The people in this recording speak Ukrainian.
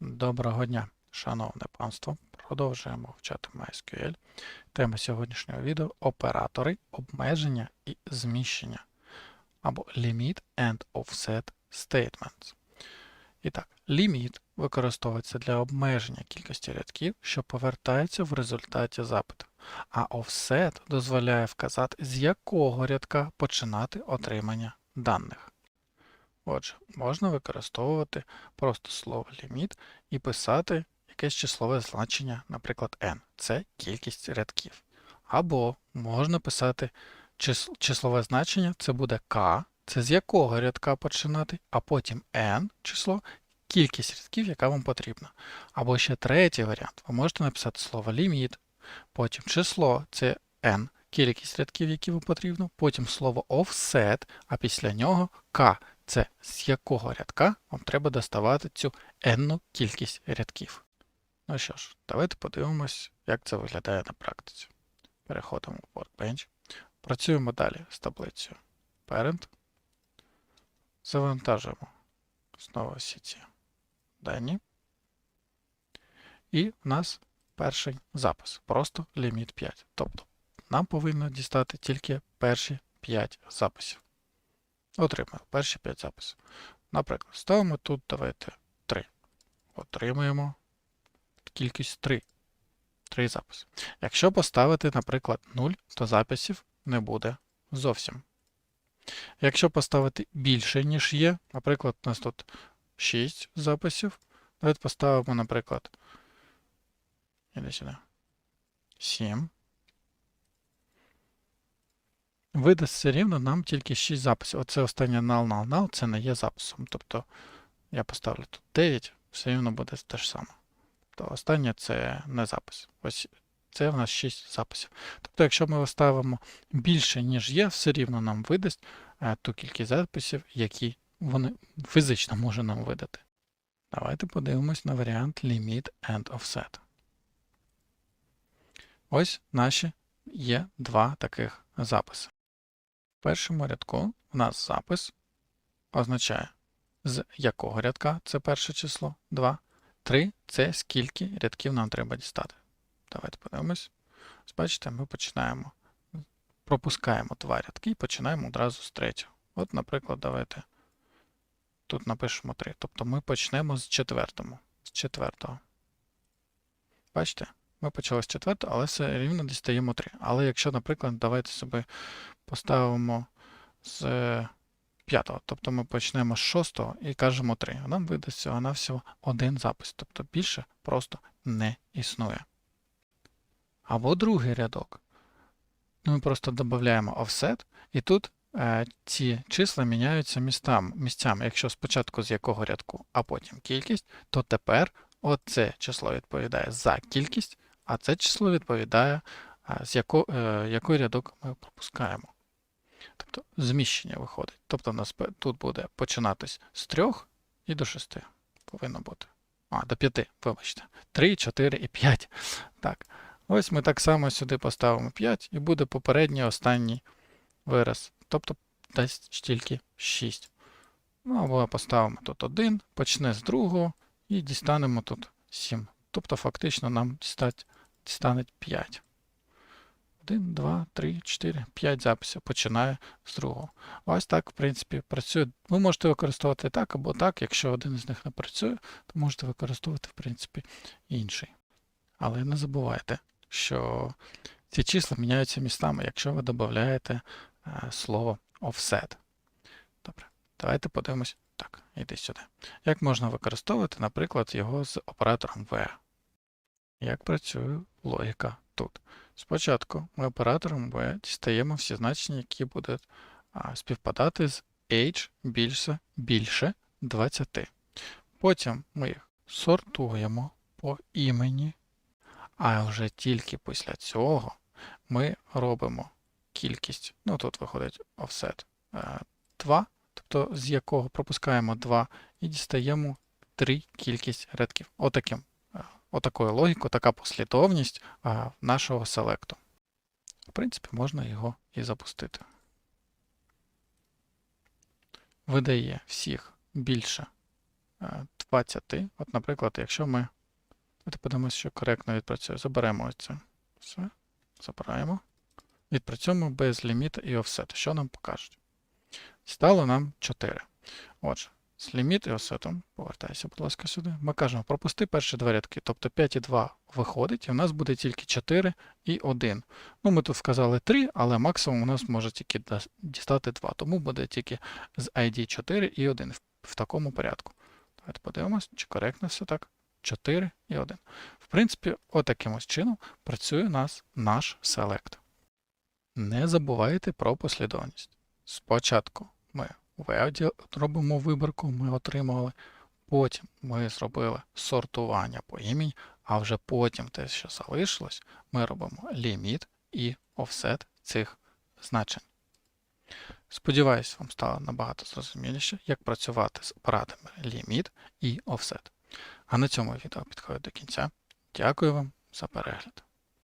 Доброго дня, шановне панство. Продовжуємо вчати MySQL. Тема сьогоднішнього відео оператори обмеження і зміщення або Limit and Offset Statements. І так, ліміт використовується для обмеження кількості рядків, що повертаються в результаті запиту, а offset дозволяє вказати, з якого рядка починати отримання даних. Отже, можна використовувати просто слово ліміт і писати якесь числове значення, наприклад, n. Це кількість рядків. Або можна писати числове значення, це буде k, це з якого рядка починати, а потім n число, кількість рядків, яка вам потрібна. Або ще третій варіант. Ви можете написати слово ліміт, потім число це n, кількість рядків, які вам потрібно, потім слово offset, а після нього k, це з якого рядка вам треба доставати цю n кількість рядків. Ну що ж, давайте подивимось, як це виглядає на практиці. Переходимо в Workbench. Працюємо далі з таблицею Parent. Завантажуємо знову всі ці дані. І в нас перший запис. Просто ліміт 5. Тобто нам повинно дістати тільки перші 5 записів. Отримали перші 5 записів. Наприклад, ставимо тут, давайте 3. Отримуємо кількість 3. 3 записи. Якщо поставити, наприклад, 0, то записів не буде зовсім. Якщо поставити більше, ніж є, наприклад, у нас тут 6 записів. Давайте поставимо, наприклад, іди сюди. 7. Видасть все рівно нам тільки 6 записів. Оце останнє null, null, null, це не є записом. Тобто я поставлю тут 9, все рівно буде те ж саме. Тобто останнє це не запис. Ось це в нас 6 записів. Тобто, якщо ми вставимо більше, ніж є, все рівно нам видасть е, ту кількість записів, які вони фізично може нам видати. Давайте подивимось на варіант Limit and Offset. Ось наші є два таких записи. В першому рядку у нас запис означає, з якого рядка це перше число 2. 3 це скільки рядків нам треба дістати. Давайте подивимось. Бачите, ми починаємо, пропускаємо два рядки і починаємо одразу з третього. От, наприклад, давайте тут напишемо 3. Тобто ми почнемо з четвертого. З четвертого. Бачите? Ми почали з четвертого, але все рівно дістаємо 3. Але якщо, наприклад, давайте собі поставимо з п'ятого, тобто ми почнемо з шостого і кажемо 3. А нам видасть всього на всього один запис. Тобто більше просто не існує. Або другий рядок. Ну, Ми просто додаємо offset, і тут е, ці числа міняються містам, місцями. Якщо спочатку з якого рядку, а потім кількість, то тепер оце число відповідає за кількість, а це число відповідає, е, з яко, е, який рядок ми пропускаємо. Тобто зміщення виходить. Тобто у нас тут буде починатись з 3 і до 6. Повинно бути. А, до 5, вибачте. 3, 4 і 5. Так. Ось ми так само сюди поставимо 5 і буде попередній останній вираз. Тобто дасть тільки 6. Ну або поставимо тут 1, почне з другого і дістанемо тут 7. Тобто фактично нам дістать, дістане 5. 1, 2, 3, 4, 5 записів починає з другого. Ось так, в принципі, працює. Ви можете використовувати так або так. Якщо один з них не працює, то можете використовувати, в принципі, інший. Але не забувайте, що ці числа міняються містами, якщо ви додаєте е, слово offset. Добре, давайте подивимось. Так, іди сюди. Як можна використовувати, наприклад, його з оператором where? Як працює логіка тут? Спочатку ми оператором where дістаємо всі значення, які будуть співпадати з age більше, більше 20. Потім ми їх сортуємо по імені, а вже тільки після цього ми робимо кількість. Ну тут виходить offset е, 2, тобто з якого пропускаємо 2 і дістаємо 3 кількість рядків. Отаким. Отакою логікою, така послідовність нашого селекту. В принципі, можна його і запустити. Видає всіх більше е, 20. От, наприклад, якщо ми Давайте подивимося, що коректно відпрацює. Заберемо це. Все. Забираємо. Відпрацюємо без ліміта і офсету. Що нам покажуть? Стало нам 4. Отже, з ліміт і офсетом, повертайся, будь ласка, сюди. Ми кажемо, пропусти перші два рядки. Тобто 5 і 2 виходить, і в нас буде тільки 4 і 1. Ну, ми тут вказали 3, але максимум у нас може тільки дістати 2. Тому буде тільки з ID 4 і 1 в, в такому порядку. Давайте подивимось, чи коректно все так. 4 і 1. В принципі, отаким ось чином працює у нас наш селект. Не забувайте про послідовність. Спочатку ми в вебді робимо вибірку, ми отримали. Потім ми зробили сортування по імені, а вже потім те, що залишилось, ми робимо ліміт і офсет цих значень. Сподіваюсь, вам стало набагато зрозуміліше, як працювати з парадами ліміт і офсет. А на цьому відео підходить до кінця. Дякую вам за перегляд.